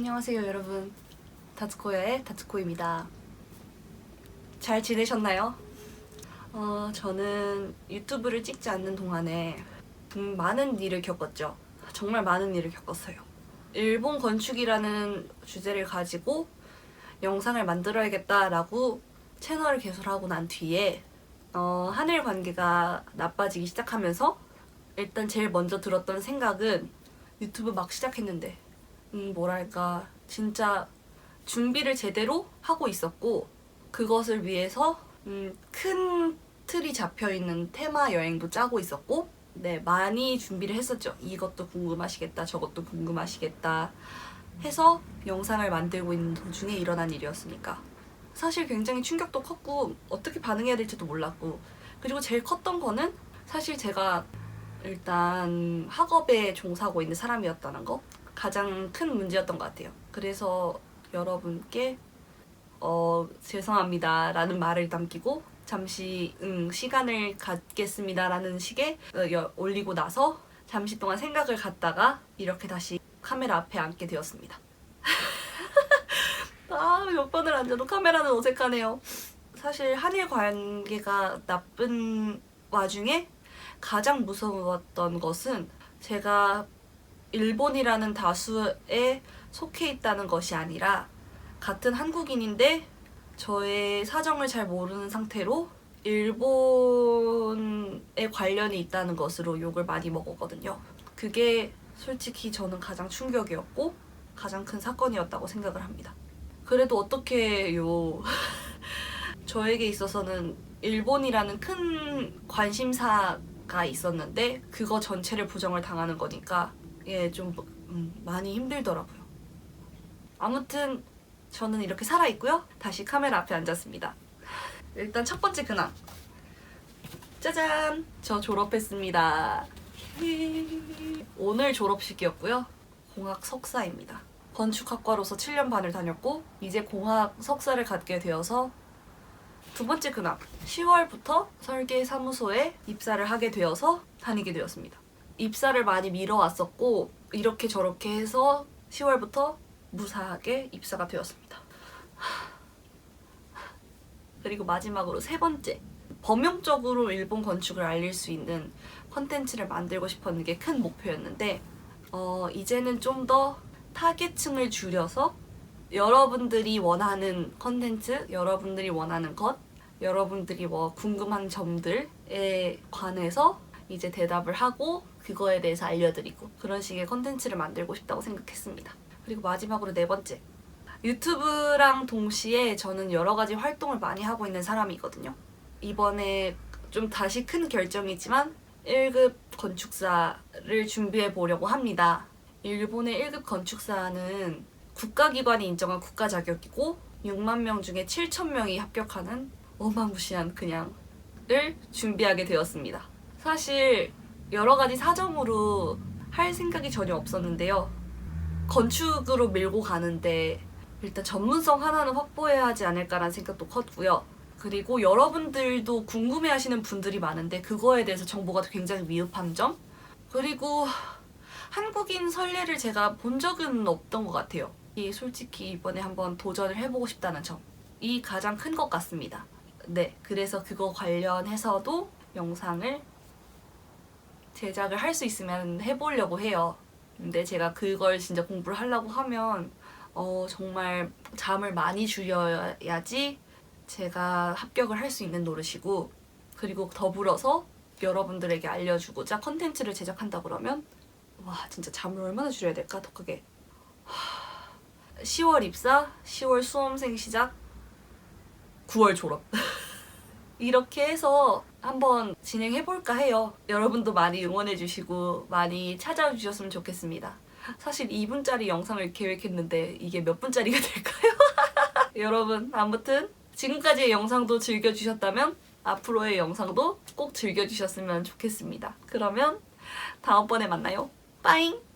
안녕하세요 여러분. 다츠코야의 다츠코입니다. 잘 지내셨나요? 어, 저는 유튜브를 찍지 않는 동안에 음, 많은 일을 겪었죠. 정말 많은 일을 겪었어요. 일본 건축이라는 주제를 가지고 영상을 만들어야겠다라고 채널을 개설하고 난 뒤에 어, 한일 관계가 나빠지기 시작하면서 일단 제일 먼저 들었던 생각은 유튜브 막 시작했는데 음, 뭐랄까 진짜 준비를 제대로 하고 있었고 그것을 위해서 음, 큰 틀이 잡혀 있는 테마 여행도 짜고 있었고 네 많이 준비를 했었죠. 이것도 궁금하시겠다 저것도 궁금하시겠다 해서 영상을 만들고 있는 도중에 일어난 일이었으니까. 사실 굉장히 충격도 컸고 어떻게 반응해야 될지도 몰랐고 그리고 제일 컸던 거는 사실 제가 일단 학업에 종사하고 있는 사람이었다는 거 가장 큰 문제였던 것 같아요. 그래서 여러분께 어, 죄송합니다라는 말을 남기고 잠시 응, 시간을 갖겠습니다라는 식의 어, 여- 올리고 나서 잠시 동안 생각을 갖다가 이렇게 다시 카메라 앞에 앉게 되었습니다. 아, 몇 번을 앉아도 카메라는 어색하네요. 사실 한일 관계가 나쁜 와중에 가장 무서웠던 것은 제가 일본이라는 다수에 속해 있다는 것이 아니라 같은 한국인인데 저의 사정을 잘 모르는 상태로 일본에 관련이 있다는 것으로 욕을 많이 먹었거든요. 그게 솔직히 저는 가장 충격이었고 가장 큰 사건이었다고 생각을 합니다. 그래도 어떻게 요? 저에게 있어서는 일본이라는 큰 관심사가 있었는데 그거 전체를 부정을 당하는 거니까 예, 좀 음, 많이 힘들더라고요. 아무튼 저는 이렇게 살아 있고요. 다시 카메라 앞에 앉았습니다. 일단 첫 번째 근황. 짜잔! 저 졸업했습니다. 오늘 졸업식이었고요. 공학 석사입니다. 건축학과로서 7년 반을 다녔고 이제 공학 석사를 갖게 되어서 두 번째 근황. 10월부터 설계 사무소에 입사를 하게 되어서 다니게 되었습니다. 입사를 많이 미뤄왔었고 이렇게 저렇게 해서 10월부터 무사하게 입사가 되었습니다. 그리고 마지막으로 세 번째 범용적으로 일본 건축을 알릴 수 있는 컨텐츠를 만들고 싶었는 게 큰 목표였는데 어, 이제는 좀 더 타겟층을 줄여서 여러분들이 원하는 컨텐츠, 여러분들이 원하는 것, 여러분들이 뭐 궁금한 점들에 관해서 이제 대답을 하고 그거에 대해서 알려드리고 그런 식의 컨텐츠를 만들고 싶다고 생각했습니다. 그리고 마지막으로 네 번째. 유튜브랑 동시에 저는 여러 가지 활동을 많이 하고 있는 사람이거든요. 이번에 좀 다시 큰 결정이지만 1급 건축사를 준비해 보려고 합니다. 일본의 1급 건축사는 국가기관이 인정한 국가 자격이고 6만 명 중에 7천 명이 합격하는 어마무시한 그냥을 준비하게 되었습니다. 사실 여러 가지 사정으로 할 생각이 전혀 없었는데요. 건축으로 밀고 가는데 일단 전문성 하나는 확보해야 하지 않을까라는 생각도 컸고요. 그리고 여러분들도 궁금해 하시는 분들이 많은데 그거에 대해서 정보가 굉장히 미흡한 점 그리고 한국인 선례를 제가 본 적은 없던 것 같아요. 이 솔직히 이번에 한번 도전을 해보고 싶다는 점이 가장 큰 것 같습니다. 네, 그래서 그거 관련해서도 영상을 제작을 할 수 있으면 해보려고 해요. 근데 제가 그걸 진짜 공부를 하려고 하면 어, 정말 잠을 많이 줄여야지 제가 합격을 할 수 있는 노릇이고 그리고 더불어서 여러분들에게 알려주고자 컨텐츠를 제작한다 그러면 와 진짜 잠을 얼마나 줄여야 될까 하, 10월 입사, 10월 수험생 시작, 9월 졸업 이렇게 해서 한번 진행해볼까 해요. 여러분도 많이 응원해주시고 많이 찾아주셨으면 좋겠습니다. 사실 2분짜리 영상을 계획했는데 이게 몇 분짜리가 될까요? 여러분 아무튼 지금까지의 영상도 즐겨주셨다면 앞으로의 영상도 꼭 즐겨주셨으면 좋겠습니다. 그러면 다음번에 만나요. 빠잉!